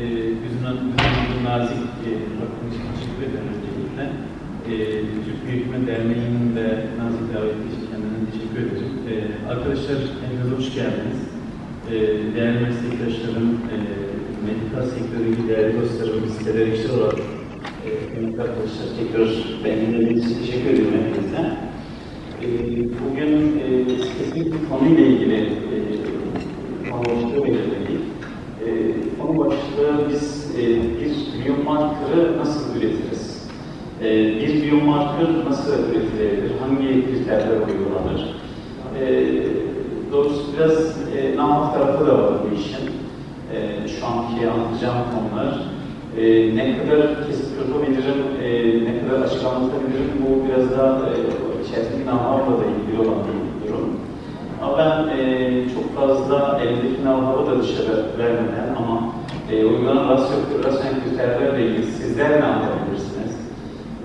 E, yüzünden, yüzünden nazik e, bakım için teşekkür ederim öncelikle. E, Türk Büyütme Derneği'nin de nazik daveti için teşekkür ederim. E, arkadaşlar hepiniz hoş geldiniz. E, değerli meslektaşlarım, e, medikal sektörü değerli dostlarım, biz tedarikçi olarak e, kıymetli arkadaşlar tekrar için teşekkür ediyorum hepinize. E, bugün e, spesifik konuyla ilgili e, konu başlığı belirledik. E, konu başlığı biz e, bir biyomarkeri nasıl üretiriz? E, bir biyomarker nasıl üretilebilir? Hangi kriterler uygulanır? E, doğrusu biraz e, namak tarafı da var bu işin. E, şu anki anlatacağım konular. E, ne kadar kesip yapabilirim, e, ne kadar açık anlatabilirim bu biraz daha e, içerisindeki namakla da ilgili olan bir durum. Ama ben e, çok fazla eldeki navhavı da dışarı vermeden ama e, uygulanan rasyo, rasyonel kriterlerle ilgili sizler ne anlayabilirsiniz?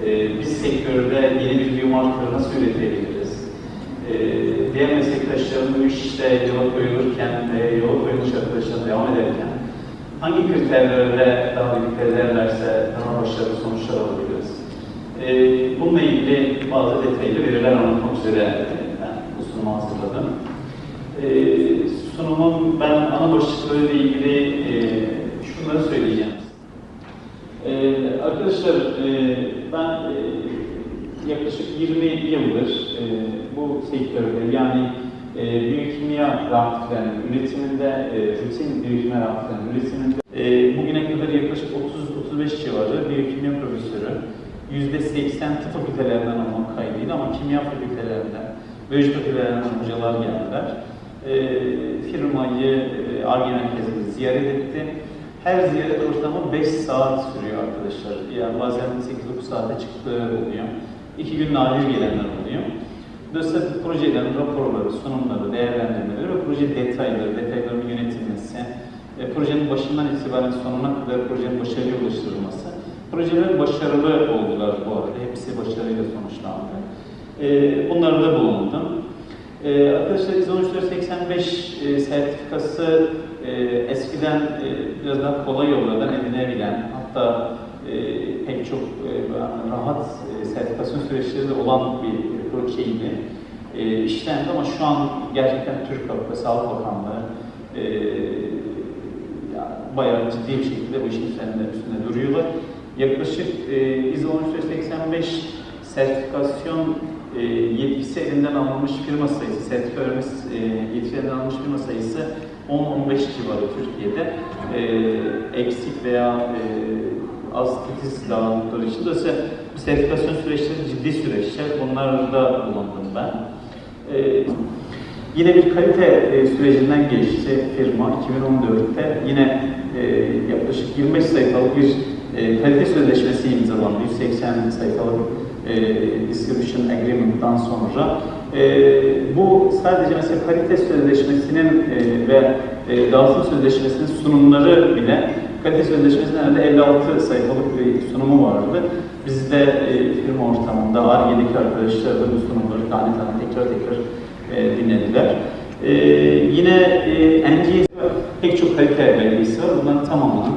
E, biz sektörde yeni bir biomarker nasıl üretebiliriz? E, diğer meslektaşlarım bu işte yola koyulurken ve yola koyulmuş arkadaşlarım devam ederken hangi kriterlerle daha birlikte ederlerse daha başarılı sonuçlar alabiliriz? E, bununla ilgili bazı detaylı veriler anlatmak üzere e, ben bu sunumu hazırladım. E, sunumun ben ana başlıklarıyla ilgili e, şunları söyleyeceğim. E, arkadaşlar e, ben e, yaklaşık 20 yıldır e, bu sektörde yani e, biyokimya reaktiflerinin üretiminde, rutin biyokimya reaktiflerinin üretiminde bugüne kadar yaklaşık 30-35 civarı biyokimya profesörü, %80 tıp fakültelerinden olmak kaydıyla ama kimya fakültelerinden, biyoloji fakültelerinden hocalar geldiler. Firmayı, ARGE merkezini ziyaret etti. Her ziyaret ortamı 5 saat sürüyor arkadaşlar. Yani bazen 8-9 saate çıktığı oluyor. İki gün nadir gelenler oluyor. Dolayısıyla bu projelerin raporları, sunumları, değerlendirmeleri ve proje detayları, detayların yönetilmesi, e, projenin başından itibaren sonuna kadar projenin başarıya ulaştırılması. Projeler başarılı oldular bu arada. Hepsi başarıyla sonuçlandı. E, bunlarda bulundum. E, arkadaşlar ISO 13485 e, sertifikası e, eskiden e, biraz daha kolay yollardan edinebilen, hatta e, pek çok e, rahat e, sertifikasyon süreçleri de olan bir projeydi. E, işlendi ama şu an gerçekten Türk Halk ve Sağlık Bakanlığı e, yani bayağı ciddi bir şekilde bu işin üzerinde, üstünde duruyorlar. Yaklaşık e, ISO 13485 sertifikasyon e, yetkisi elinden alınmış firma sayısı, sertifika vermiş e, yetkisi elinden alınmış firma sayısı 10-15 civarı Türkiye'de. E, eksik veya e, az titiz dağınıkları için. Dolayısıyla bu sertifikasyon süreçleri ciddi süreçler. Bunlarda bulundum ben. E, yine bir kalite e, sürecinden geçti firma 2014'te. Yine e, yaklaşık 25 sayfalık bir e, kalite sözleşmesi imzalandı. 180 sayfalık e, distribution agreement'tan sonra. E, bu sadece mesela kalite sözleşmesinin e, ve e, dağıtım sözleşmesinin sunumları bile kalite sözleşmesinin herhalde 56 sayfalık bir sunumu vardı. Biz de e, firma ortamında ARGE'deki arkadaşlar da bu sunumları tane tane tekrar tekrar e, dinlediler. E, yine e, NGS pek çok kalite belgesi var. Bunların tamamını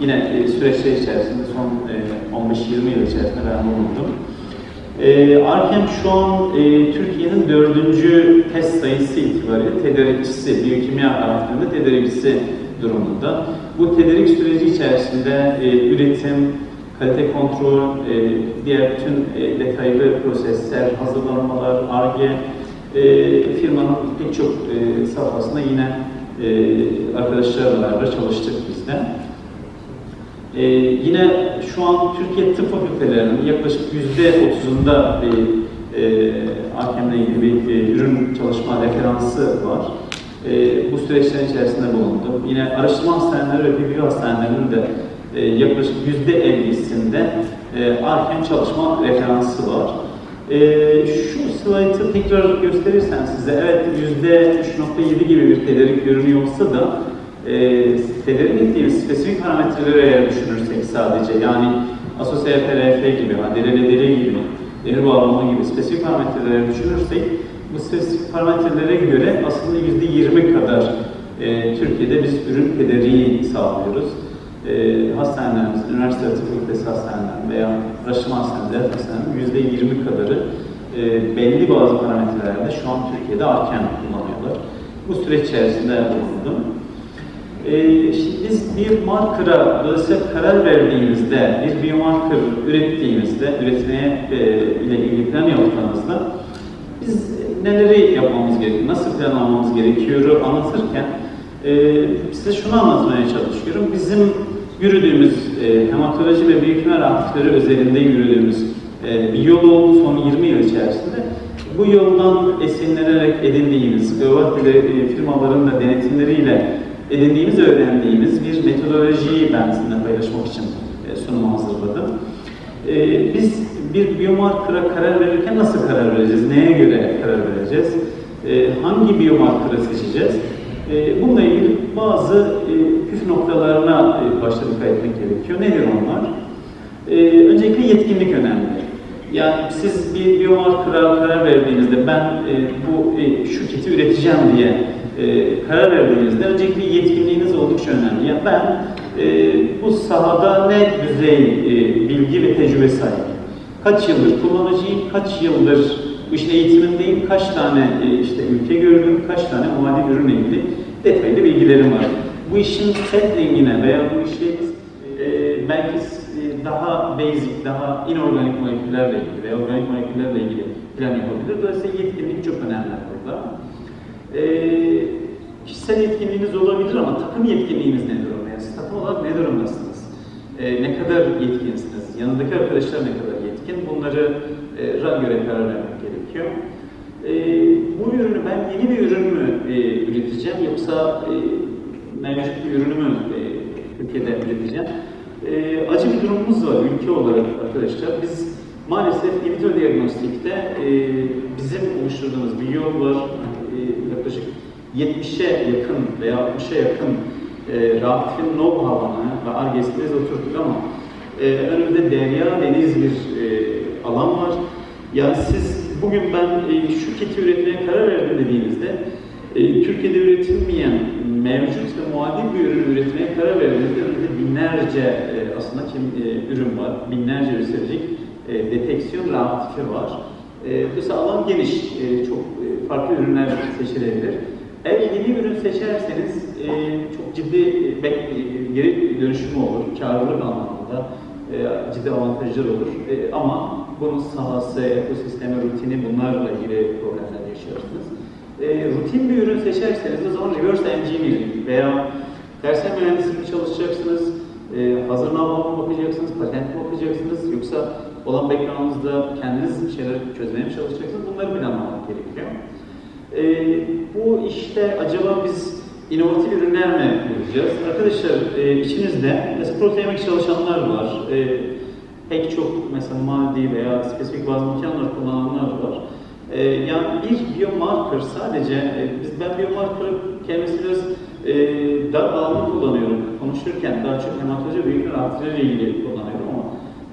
yine e, süreçler içerisinde son e, 15-20 yıl içerisinde ben bulundum. E, Arkem şu an e, Türkiye'nin dördüncü test sayısı itibariyle tedarikçisi, biyokimya araştırma tedarikçisi durumunda. Bu tedarik süreci içerisinde e, üretim, kalite kontrol, e, diğer bütün e, detaylı prosesler, hazırlanmalar, ARGE, e, firmanın pek çok e, safhasında yine e, arkadaşlarla çalıştık biz Ee, yine şu an Türkiye tıp fakültelerinin yaklaşık yüzde otuzunda bir e, hakemle ilgili bir e, ürün çalışma referansı var. E, bu süreçlerin içerisinde bulundum. Yine araştırma hastaneleri ve PPV hastanelerinin de e, yaklaşık yüzde ellisinde e, çalışma referansı var. E, şu slaytı tekrar gösterirsem size, evet yüzde 3.7 gibi bir tedarik görünüyor olsa da e, tedarik ettiğimiz spesifik parametreleri eğer düşünürsek sadece yani asosyal PRF gibi, DLLDR gibi, demir bağlama gibi spesifik parametreleri düşünürsek bu spesifik parametrelere göre aslında %20 kadar e, Türkiye'de biz ürün tedariği sağlıyoruz. e, hastanelerimizin, üniversite fakültesi hastanelerin veya araştırma hastaneleri, hastanelerin yüzde yirmi kadarı e, belli bazı parametrelerde şu an Türkiye'de arken kullanıyorlar. Bu süreç içerisinde bulundum. E, şimdi biz bir marker'a dolayısıyla karar verdiğimizde, bir biomarker ürettiğimizde, üretmeye e, ile ilgili plan yaptığımızda biz neleri yapmamız gerekiyor, nasıl planlamamız gerekiyor anlatırken e, size şunu anlatmaya çalışıyorum. Bizim yürüdüğümüz e, hematoloji ve biyokimya aktifleri özelinde yürüdüğümüz e, bir yol oldu son 20 yıl içerisinde. Bu yoldan esinlenerek edindiğimiz, Gövakti'de e, firmaların da denetimleriyle edindiğimiz, öğrendiğimiz bir metodolojiyi ben sizinle paylaşmak için e, sunumu hazırladım. E, biz bir biomarker'a karar verirken nasıl karar vereceğiz? Neye göre karar vereceğiz? E, hangi biomarker'ı seçeceğiz? Bununla ilgili bazı püf noktalarına başta dikkat etmek gerekiyor. Nedir onlar? Öncelikle yetkinlik önemli. Yani siz bir biomarker'a karar verdiğinizde ben bu kiti üreteceğim diye e, karar verdiğinizde öncelikle yetkinliğiniz oldukça önemli. Yani ben e, bu sahada ne düzey e, bilgi ve tecrübe sahibim? Kaç yıldır kullanıcıyım, kaç yıldır bu işin eğitimindeyim, kaç tane e, işte ülke gördüm, kaç tane muadil ürünle ilgili detaylı bilgilerim var. Bu işin settingine veya bu işi e, belki e, daha basic, daha inorganik moleküllerle ilgili veya organik moleküllerle ilgili plan yapabilir. Dolayısıyla yetkinlik çok önemli burada. E, kişisel yetkinliğiniz olabilir ama takım yetkinliğiniz ne durumda? Yani siz takım olarak ne durumdasınız? E, ne kadar yetkinsiniz? Yanındaki arkadaşlar ne kadar yetkin? Bunları e, göre karar vermek gerekiyor. E, bu ürünü ben yeni bir ürün mü e, üreteceğim yoksa e, mevcut bir ürünü mü e, Türkiye'de üreteceğim? E, acı bir durumumuz var ülke olarak arkadaşlar. Biz maalesef in vitro diagnostikte e, bizim oluşturduğumuz bir yol var. Yaklaşık 70'e yakın veya 60'a yakın e, Ratif'in know-how'ını ve argesini oturttuk ama e, önümde derya deniz bir e, alan var. Yani siz bugün ben e, şu kiti üretmeye karar verdim dediğinizde e, Türkiye'de üretilmeyen mevcut ve muadil bir ürün üretmeye karar verdiğinizde önünde binlerce e, aslında kim, e, ürün var, binlerce üretilecek e, deteksiyon reaktifi var. E, dolayısıyla alan geniş, e, çok e, farklı ürünler seçilebilir. Eğer yeni ürün seçerseniz e, çok ciddi e, bek- e, geri dönüşümü olur, karlılık anlamında e, ciddi avantajlar olur. E, ama bunun sahası, ekosistemi, rutini bunlarla ilgili problemler yaşarsınız. E, rutin bir ürün seçerseniz o zaman reverse engineering veya dersem mühendisliğinde çalışacaksınız, e, hazır navama mı bakacaksınız, patent mi bakacaksınız yoksa olan background'ınızda kendiniz bir şeyler çözmeye mi çalışacaksınız bunları planlamak gerekiyor. E, bu işte acaba biz inovatif ürünler mi bulacağız? Arkadaşlar e, içinizde mesela protein çalışanlar var. E, pek çok mesela maddi veya spesifik bazı imkanlar kullananlar var. E, yani bir biomarker sadece, e, biz ben biomarker kelimesini biraz e, dar bağlamda kullanıyorum. Konuşurken daha çok hematoloji ve yükler artırıyla ilgili kullanıyorum ama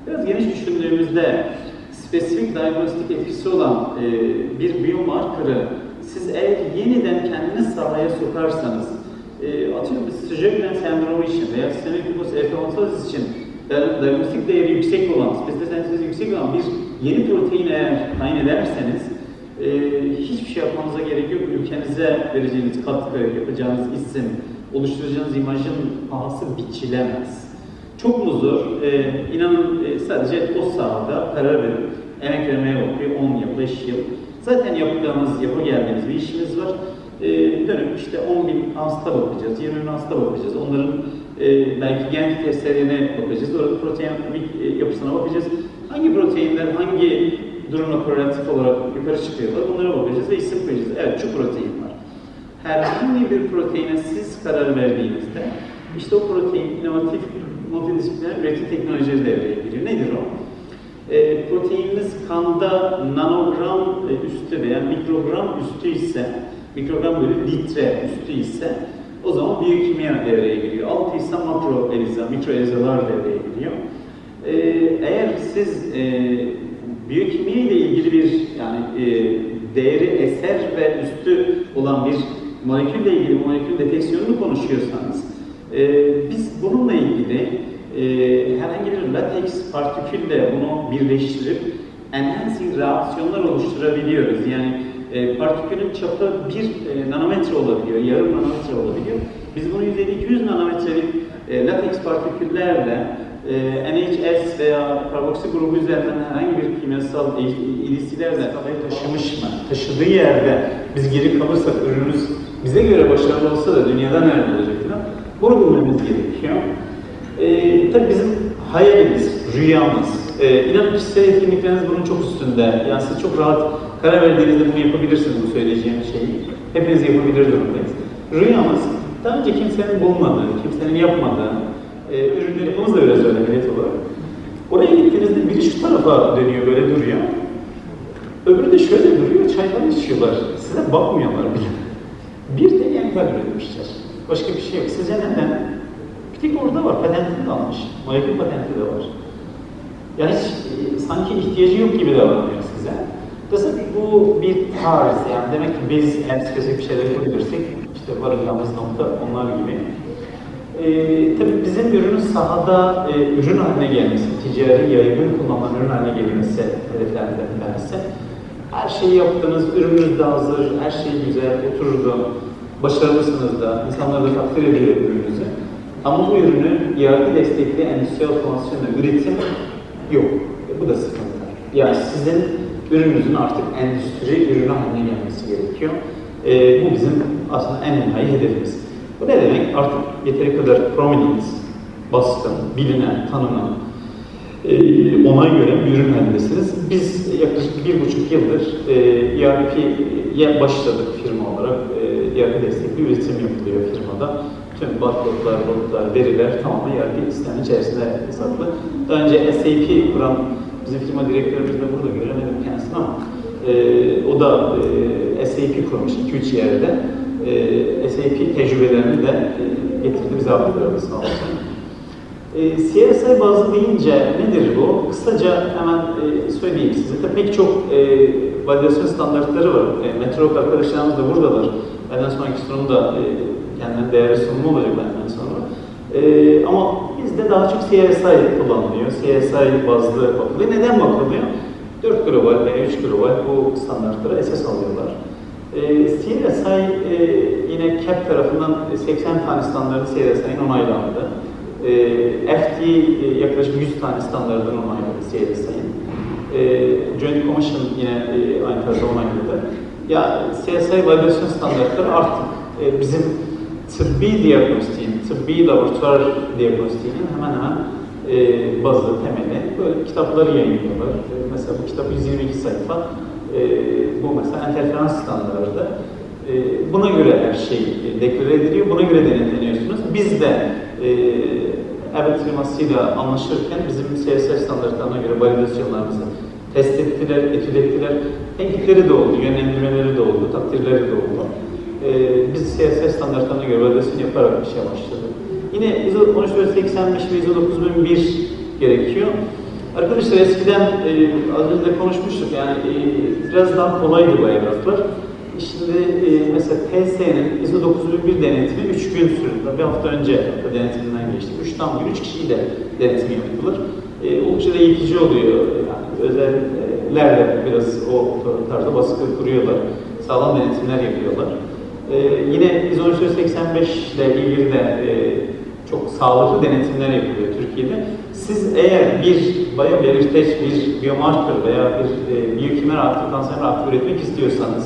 biraz geniş düşündüğümüzde spesifik diagnostik etkisi olan e, bir biomarker'ı siz eğer yeniden kendiniz sahaya sokarsanız, e, atıyorum Sjögren sendromu için veya sistemik lupus eritematosus için di- diagnostik değeri yüksek olan, spesifik sentezi yüksek olan bir yeni protein eğer tayin ederseniz, e, hiçbir şey yapmanıza gerek yok. Ülkenize vereceğiniz katkı, yapacağınız isim, oluşturacağınız imajın pahası biçilemez. Çok mu zor? E, inanın e, sadece o sahada karar verip emek vermeye bakıyor 10 yıl, 5 yıl. Zaten yapacağımız, yapı geldiğimiz bir işimiz var. E, dönüp işte 10 bin hasta bakacağız, 20 bin hasta bakacağız. Onların e, belki gen testlerine bakacağız. Orada protein e, yapısına bakacağız. Hangi proteinler hangi durumla korelatif olarak yukarı çıkıyorlar bunlara bakacağız ve isim koyacağız. Evet şu protein var. Herhangi bir proteine siz karar verdiğinizde işte o protein inovatif multidisipliner üretim teknolojileri devreye giriyor. Nedir o? E, proteininiz kanda nanogram e, üstü veya mikrogram üstü ise, mikrogram bölü litre üstü ise o zaman biyokimya devreye giriyor. Altı ise makro eliza, mikro elizalar devreye giriyor. E, eğer siz e, biyokimya ile ilgili bir yani e, değeri eser ve üstü olan bir molekülle ilgili molekül deteksiyonunu konuşuyorsanız e, biz bununla ilgili lateks partikülle bunu birleştirip enhancing reaksiyonlar oluşturabiliyoruz. Yani e, partikülün çapı 1 e, nanometre olabiliyor, yarım nanometre olabiliyor. Biz bunu 150-200 nanometrelik e, lateks partiküllerle e, NHS veya karboksi grubu üzerinden herhangi bir kimyasal il- ilişkilerle havayı taşımış mı? Taşıdığı yerde biz geri kalırsak ürünümüz bize göre başarılı olsa da dünyada nerede olacak. Bunu bilmemiz gerekiyor. Tabii bizim hayalimiz, rüyamız. E, inanın kişisel etkinlikleriniz bunun çok üstünde. Yani siz çok rahat karar verdiğinizde bunu yapabilirsiniz bu söyleyeceğim şeyi. Hepiniz yapabilir durumdayız. Rüyamız daha önce kimsenin bulmadığı, kimsenin yapmadığı e, ürünleri yapmamız da biraz öyle hedef olarak. Oraya gittiğinizde biri şu tarafa dönüyor, böyle duruyor. Öbürü de şöyle duruyor, çaydan içiyorlar. Size bakmıyorlar bile. Bir de yeniler üretmişler. Başka bir şey yok. Sizce neden? Tek orada var, patentini de almış. Molekül patenti de var. Yani hiç e, sanki ihtiyacı yok gibi davranıyor size. Dolayısıyla bu bir tarz yani demek ki biz spesifik bir şeyler yapabilirsek işte varacağımız nokta onlar gibi. Ee, tabii bizim ürünün sahada e, ürün haline gelmesi, ticari yaygın kullanılan ürün haline gelmesi hedeflerden bir. Her şeyi yaptınız, ürününüz de hazır, her şey güzel, oturdu, başarılısınız da, insanlar da takdir ediyor ürününüzü. Ama bu ürünün yargı destekli endüstriyel otomasyonla üretim yok. E, bu da sıkıntı. Yani sizin ürününüzün artık endüstri ürünü haline gelmesi gerekiyor. E, bu bizim aslında en nihai hedefimiz. Bu ne demek? Artık yeteri kadar prominent, baskın, bilinen, tanınan, e, ona göre bir ürün halindesiniz. Biz yaklaşık bir buçuk yıldır e, ERP'ye başladık firma olarak. ERP destekli üretim yapılıyor firmada. Tüm barkodlar, loglar, veriler tamamen ERP sistemin içerisinde hesaplı. Daha önce SAP kuran bizim firma direktörümüz de burada göremedim kendisini ama e, o da e, SAP kurmuş 2-3 yerde. E, SAP tecrübelerini de e, getirdi bize aktardı sağ olsun. E, CSI bazı deyince nedir bu? Kısaca hemen e, söyleyeyim size. Tabii pek çok e, validasyon standartları var. E, Metrolog arkadaşlarımız da buradalar. Benden sonraki sunumda e, kendilerine değerli sunumu olacak benden sonra. E, ama bizde daha çok CSI kullanılıyor. CSI bazlı bakılıyor. Neden bakılıyor? 4 global veya 3 global bu standartlara esas alıyorlar. E, CSI e, yine CAP tarafından 80 tane standartı CSI'nin onaylandı. E, FD e, yaklaşık 100 tane standartın onayladı CSI'nin. E, Joint Commission yine e, aynı tarzda onayladı. Ya CSI validasyon standartları artık e, bizim tıbbi diagnostiğin, tıbbi laboratuvar diagnostiğinin hemen hemen e, bazı temeli. Böyle kitapları yayınlıyorlar. E, mesela bu kitap 122 sayfa. E, bu mesela interferans standardı. E, buna göre her şey e, deklare ediliyor, buna göre denetleniyorsunuz. Biz de e, Abbott firmasıyla anlaşırken bizim CSR standartlarına göre validasyonlarımızı test ettiler, etüt ettiler. Tenkitleri de oldu, yönlendirmeleri de oldu, takdirleri de oldu. E, biz CSR standartlarına göre validasyon yaparak bir şey başladık. Yine ISO 13485 ve ISO 9001 gerekiyor. Arkadaşlar eskiden e, az önce de konuşmuştuk yani e, biraz daha kolaydı bu evraklar. Şimdi e, mesela TSE'nin ISO 9001 denetimi 3 gün sürdü. Bir hafta önce denetiminden geçti. 3 tam gün 3 kişiyi de denetim yapılır. E, oldukça da eğitici oluyor. Yani özellerle biraz o tarzda baskı kuruyorlar. Sağlam denetimler yapıyorlar. E, yine ISO 185 ile ilgili de e, çok sağlıklı denetimler yapılıyor Türkiye'de. Siz eğer bir biobelirteç, bir biomarker veya bir e, biyokimya reaktörü, kanser reaktörü üretmek istiyorsanız